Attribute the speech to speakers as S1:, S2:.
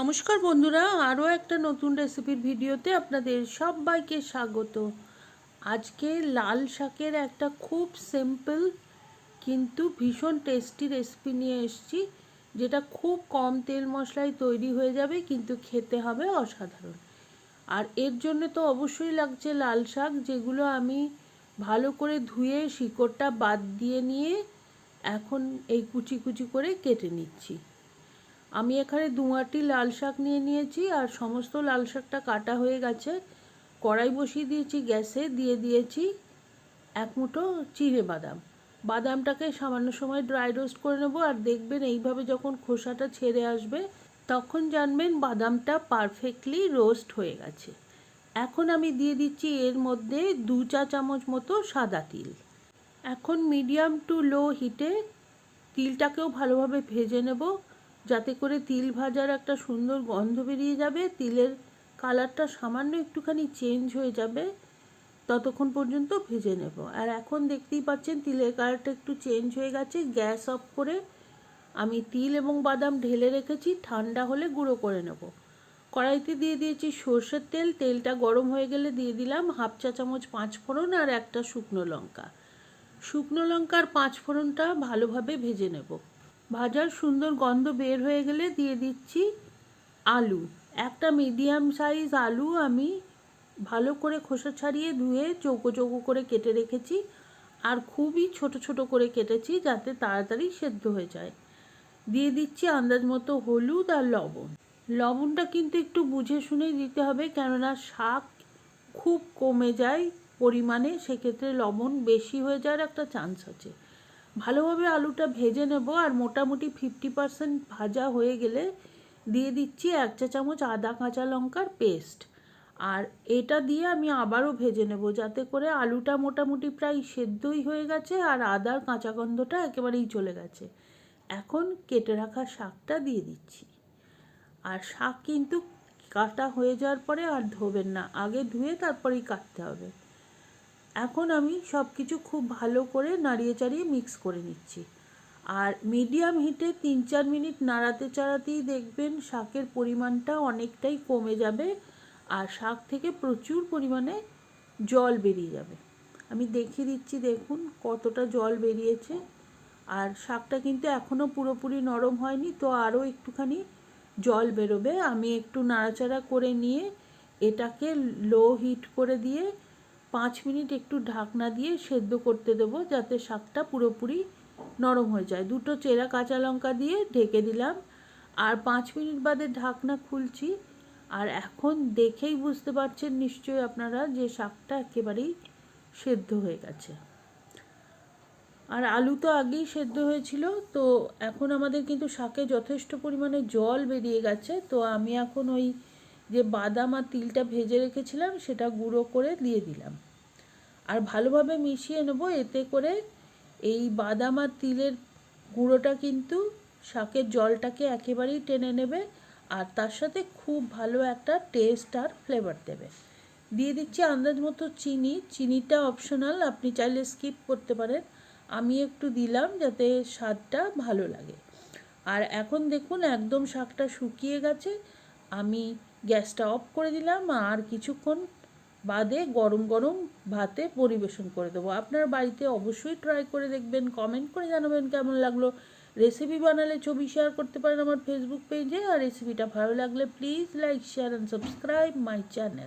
S1: নমস্কার বন্ধুরা, আরও একটা নতুন রেসিপির ভিডিওতে আপনাদের সবাইকে স্বাগত। আজকে লাল শাকের একটা খুব সিম্পল কিন্তু ভীষণ টেস্টি রেসিপি নিয়ে এসেছি, যেটা খুব কম তেল মশলায় তৈরি হয়ে যাবে, কিন্তু খেতে হবে অসাধারণ। আর এর জন্য তো অবশ্যই লাগছে লাল শাক, যেগুলো আমি ভালো করে ধুয়ে শিকড়টা বাদ দিয়ে নিয়ে এখন এই কুচি কুচি করে কেটে নিচ্ছি। আমি এখানে দুয়াটি লাল শাক নিয়ে নিয়েছি আর সমস্ত লাল শাকটা কাটা হয়ে গেছে। কড়াই বসিয়ে দিয়েছি গ্যাসে, দিয়ে দিয়েছি এক মুঠো চিড়ে বাদাম। বাদামটাকে সামান্য সময় ড্রাই রোস্ট করে নেব আর দেখবেন এইভাবে যখন খোসাটা ছেড়ে আসবে, তখন জানবেন বাদামটা পারফেক্টলি রোস্ট হয়ে গেছে। এখন আমি দিয়ে দিচ্ছি এর মধ্যে দু চা চামচ মতো সাদা তিল। এখন মিডিয়াম টু লো হিটে তিলটাকেও ভালোভাবে ভেজে নেব। যাতে করে তিল ভাজার একটা সুন্দর গন্ধ বেরিয়ে যাবে, তিলের কালারটা সামান্য একটুখানি চেঞ্জ হয়ে যাবে, ততক্ষণ পর্যন্ত ভেজে নেব। আর এখন দেখতেই পাচ্ছেন তিলের কালারটা একটু চেঞ্জ হয়ে গেছে, গ্যাস অফ করে আমি তিল এবং বাদাম ঢেলে রেখেছি, ঠান্ডা হলে গুঁড়ো করে নেব। কড়াইতে দিয়ে দিয়েছি সর্ষের তেল, তেলটা গরম হয়ে গেলে দিয়ে দিলাম হাফ চা চামচ পাঁচ ফোড়ন আর একটা শুকনো লঙ্কা। শুকনো লঙ্কার পাঁচ ফোড়নটা ভালোভাবে ভেজে নেব। ভাজার সুন্দর গন্ধ বের হয়ে গেলে দিয়ে দিচ্ছি আলু। একটা মিডিয়াম সাইজ আলু আমি ভালো করে খোসা ছাড়িয়ে ধুয়ে চৌকো চৌকো করে কেটে রেখেছি আর খুবই ছোট ছোট করে কেটেছি যাতে তাড়াতাড়ি সেদ্ধ হয়ে যায়। দিয়ে দিচ্ছি আন্দাজ মতো হলুদ আর লবণ। লবণটা কিন্তু একটু বুঝে শুনেই দিতে হবে কেননা শাক খুব কমে যায় পরিমাণে, সেক্ষেত্রে লবণ বেশি হয়ে যাওয়ার একটা চান্স আছে। ভালোভাবে আলুটা ভেজে নেব আর মোটামুটি ফিফটি পারসেন্ট ভাজা হয়ে গেলে দিয়ে দিচ্ছি এক চা চামচ আদা, কাঁচা লঙ্কার পেস্ট আর এটা দিয়ে আমি আবারও ভেজে নেব যাতে করে আলুটা মোটামুটি প্রায় সেদ্ধই হয়ে গেছে আর আদার কাঁচা গন্ধটা একেবারেই চলে গেছে। এখন কেটে রাখা শাকটা দিয়ে দিচ্ছি। আর শাক কিন্তু কাটা হয়ে যাওয়ার পরে আর ধোবেন না, আগে ধুয়ে তারপরেই কাটতে হবে। এখন আমি সব কিছু খুব ভালো করে নাড়িয়ে চাড়িয়ে মিক্স করে নিচ্ছি। আর মিডিয়াম হিটে তিন চার মিনিট নাড়াতে চাড়াতেই দেখবেন শাকের পরিমাণটা অনেকটাই কমে যাবে আর শাক থেকে প্রচুর পরিমাণে জল বেরিয়ে যাবে। আমি দেখিয়ে দিচ্ছি দেখুন কতটা জল বেরিয়েছে। আর শাকটা কিন্তু এখনও পুরোপুরি নরম হয়নি, তো আরও একটুখানি জল বেরোবে। আমি একটু নাড়াচাড়া করে নিয়ে এটাকে লো হিট করে দিয়ে পাঁচ মিনিট একটু ঢাকনা দিয়ে সেদ্ধ করতে দেবো, যাতে শাকটা পুরোপুরি নরম হয়ে যায়। দুটো চেরা কাঁচা লঙ্কা দিয়ে ঢেকে দিলাম। আর পাঁচ মিনিট বাদে ঢাকনা খুলছি। আর এখন দেখেই বুঝতে পারছেন নিশ্চয়ই আপনারা যে শাকটা একেবারেই সেদ্ধ হয়ে গেছে। আর আলু তো আগেই সেদ্ধ হয়েছিল, তো এখন আমাদের কিন্তু শাকে যথেষ্ট পরিমাণে জল বেরিয়ে গেছে, তো আমি এখন ওই যে বাদাম আর তিলটা ভেজে রেখেছিলাম, সেটা গুঁড়ো করে দিয়ে দিলাম। আর ভালোভাবে মিশিয়ে নেব, এতে করে এই বাদাম আর তিলের গুঁড়োটা কিন্তু শাকের জলটাকে একেবারেই টেনে নেবে, আর তার সাথে খুব ভালো একটা টেস্ট আর ফ্লেভার দেবে। দিয়ে দিচ্ছি আন্দাজ মতো চিনি। চিনিটা অপশনাল আপনি চাইলে স্কিপ করতে পারেন। আমি একটু দিলাম যাতে স্বাদটা ভালো লাগে। আর এখন দেখুন, একদম শাকটা শুকিয়ে গেছে। আমি গ্যাসটা অফ করে দিলাম আর কিছুক্ষণ বাদে গরম গরম ভাতে পরিবেশন করে দেবো। আপনার বাড়িতে অবশ্যই ট্রাই করে দেখবেন কমেন্ট করে জানাবেন কেমন লাগল। রেসিপি বানালে ছবি শেয়ার করতে পারেন আমার ফেসবুক পেজে আর রেসিপিটা ভালো লাগলে please like share and subscribe my channel